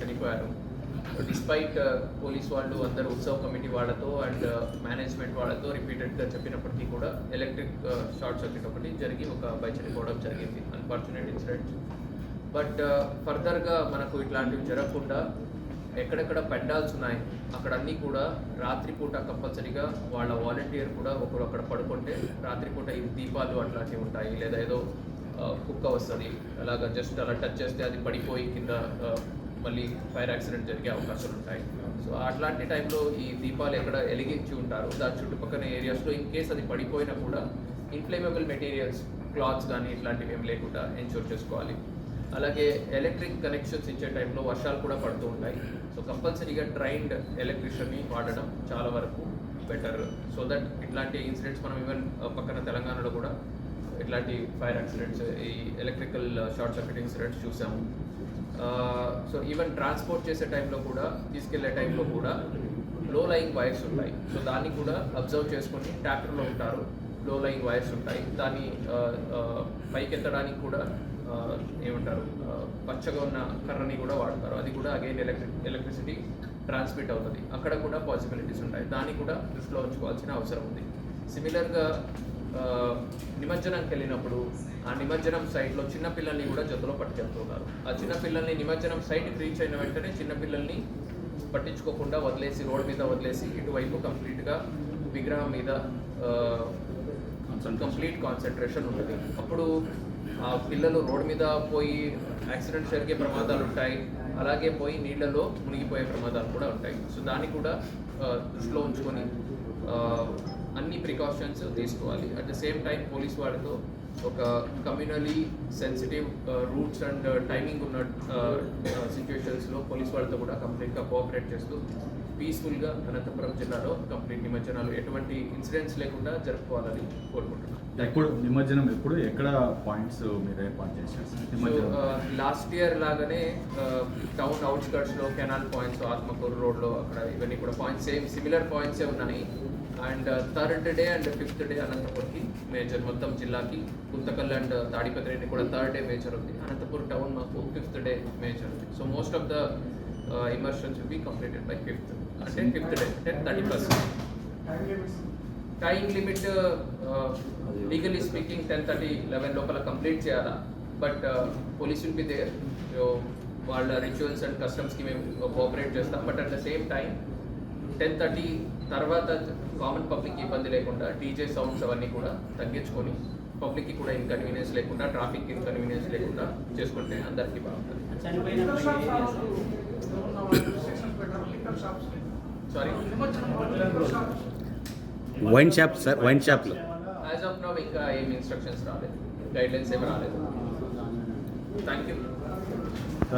చనిపోయారు. Despite police uh, వాళ్ళు అందరు ఉత్సవ్ కమిటీ వాళ్ళతో అండ్ uh, మేనేజ్మెంట్ వాళ్ళతో రిపీటెడ్గా చెప్పినప్పటికీ కూడా ఎలక్ట్రిక్ షార్ట్ సర్క్యూట్ ఒకటి జరిగి ఒక అబ్బాయి చనిపోవడం జరిగింది. అన్ఫార్చునేట్ ఇన్సిడెంట్ బట్ ఫర్దర్గా మనకు ఇట్లాంటివి జరగకుండా ఎక్కడెక్కడ పెండాల్స్ ఉన్నాయి అక్కడ అన్నీ కూడా రాత్రిపూట కంపల్సరీగా వాళ్ళ వాలంటీర్ కూడా ఒకరు అక్కడ పడుకుంటే రాత్రిపూట ఈ దీపాలు అట్లాంటివి ఉంటాయి. లేదా ఏదో uh, కుక్క వస్తుంది. అలాగ జస్ట్ అలా టచ్ చేస్తే అది పడిపోయి కింద మళ్ళీ ఫైర్ యాక్సిడెంట్ జరిగే అవకాశాలు ఉంటాయి. సో అట్లాంటి టైంలో ఈ దీపాలు ఎక్కడ ఎలిగించి ఉంటారు దాని చుట్టుపక్కల ఏరియాస్లో ఇన్ కేస్ అది పడిపోయినా కూడా ఇన్ఫ్లేమబుల్ మెటీరియల్స్ క్లాత్స్ కానీ ఇట్లాంటివి ఏం లేకుండా ఎన్షూర్ చేసుకోవాలి. అలాగే ఎలక్ట్రిక్ కనెక్షన్స్ ఇచ్చే టైంలో వర్షాలు కూడా పడుతూ ఉంటాయి. సో కంపల్సరీగా ట్రైన్డ్ ఎలక్ట్రిషియన్ని వాడడం చాలా వరకు బెటర్ సో దట్ ఇట్లాంటి ఇన్సిడెంట్స్ మనం ఈవెన్ పక్కన తెలంగాణలో కూడా ఇట్లాంటి ఫైర్ యాక్సిడెంట్స్ ఈ ఎలక్ట్రికల్ షార్ట్ సర్క్యూట్ ఇన్సిడెంట్స్ చూసాము. సో ఈవెన్ ట్రాన్స్పోర్ట్ చేసే టైంలో కూడా తీసుకెళ్ళే టైంలో కూడా లో లయింగ్ వైర్స్ ఉంటాయి. సో దాన్ని కూడా అబ్జర్వ్ చేసుకొని ట్రాక్టర్లో ఉంటారు. లో లయింగ్ వైర్స్ ఉంటాయి. దాన్ని ఆ, పైకి ఎత్తడానికి కూడా ఏమంటారు పచ్చగా ఉన్న కర్రని కూడా వాడతారు. అది కూడా అగైన్ ఎలక్ట్రిక్ ఎలక్ట్రిసిటీ ట్రాన్స్మిట్ అవుతుంది. అక్కడ కూడా పాసిబిలిటీస్ ఉంటాయి. దాన్ని కూడా దృష్టిలో ఉంచుకోవాల్సిన అవసరం ఉంది. సిమిలర్గా నిమజ్జనానికి వెళ్ళినప్పుడు ఆ నిమజ్జనం సైట్లో చిన్న పిల్లల్ని కూడా జతలో పట్టుకెళ్తున్నారు. ఆ చిన్న పిల్లల్ని నిమజ్జనం సైట్కి రీచ్ అయిన వెంటనే చిన్న పిల్లల్ని పట్టించుకోకుండా వదిలేసి రోడ్ మీద వదిలేసి ఇటువైపు కంప్లీట్గా విగ్రహం మీద కంప్లీట్ కాన్సన్ట్రేషన్ ఉంటుంది. అప్పుడు ఆ పిల్లలు రోడ్ మీద పోయి యాక్సిడెంట్ జరిగే ప్రమాదాలు ఉంటాయి. అలాగే పోయి నీళ్ళలో మునిగిపోయే ప్రమాదాలు కూడా ఉంటాయి. సో దాన్ని కూడా దృష్టిలో ఉంచుకొని అన్ని ప్రికాషన్స్ తీసుకోవాలి. At the same time police వాళ్ళతో ఒక communally sensitive routes and timing ఉన్న సిచ్యువేషన్స్లో పోలీస్ వాళ్ళతో కూడా కంప్లీట్గా కోఆపరేట్ చేస్తూ పీస్ఫుల్గా అనంతపురం జిల్లాలో కంప్లీట్ నిమజ్జనాలు ఎటువంటి ఇన్సిడెంట్స్ లేకుండా జరుపుకోవాలని కోరుకుంటున్నాను ఎప్పుడు నిమజ్జనం ఎప్పుడు? ఎక్కడ పాయింట్స్ మీరు ఏర్పాటు చేశారు? లాస్ట్ ఇయర్ లాగానే టౌన్ అవుట్స్కట్స్లో కెనాల్ పాయింట్స్ ఆత్మకూరు రోడ్లో అక్కడ ఇవన్నీ కూడా పాయింట్స్ సేమ్ సిమిలర్ పాయింట్సే ఉన్నాయి. And third day and fifth day అనంతపూర్కి major మొత్తం జిల్లాకి గుంతకల్ అండ్ తాడిపత్రిని కూడా థర్డ్ డే మేజర్ ఉంది. అనంతపూర్ టౌన్ మాకు ఫిఫ్త్ డే మేజర్ ఉంది. So most of the immersions be completed by fifth అంటే ఫిఫ్త్ డే అంటే thirty first time limit legally speaking ten thirty eleven లోపల complete చేయాలా? But police will be there వాళ్ళ rituals and కస్టమ్స్కి మేము cooperate చేస్తాం. But at the same time ten thirty తర్వాత common public ఇబ్బంది లేకుండా డీజే సౌండ్స్ అవన్నీ కూడా తగ్గించుకొని పబ్లిక్కి కూడా ఇన్కన్వీనియన్స్ లేకుండా ట్రాఫిక్ ఇన్కన్వీనియన్స్ లేకుండా చేసుకుంటే అందరికీ బాగుంటుంది. Sorry wine shop sir wine షాప్లో యాజ్ ఆఫ్ నౌ ఇంకా ఏం ఇన్స్ట్రక్షన్స్ రాలేదు. గైడ్లైన్స్ ఏమి రాలేదు. Thank you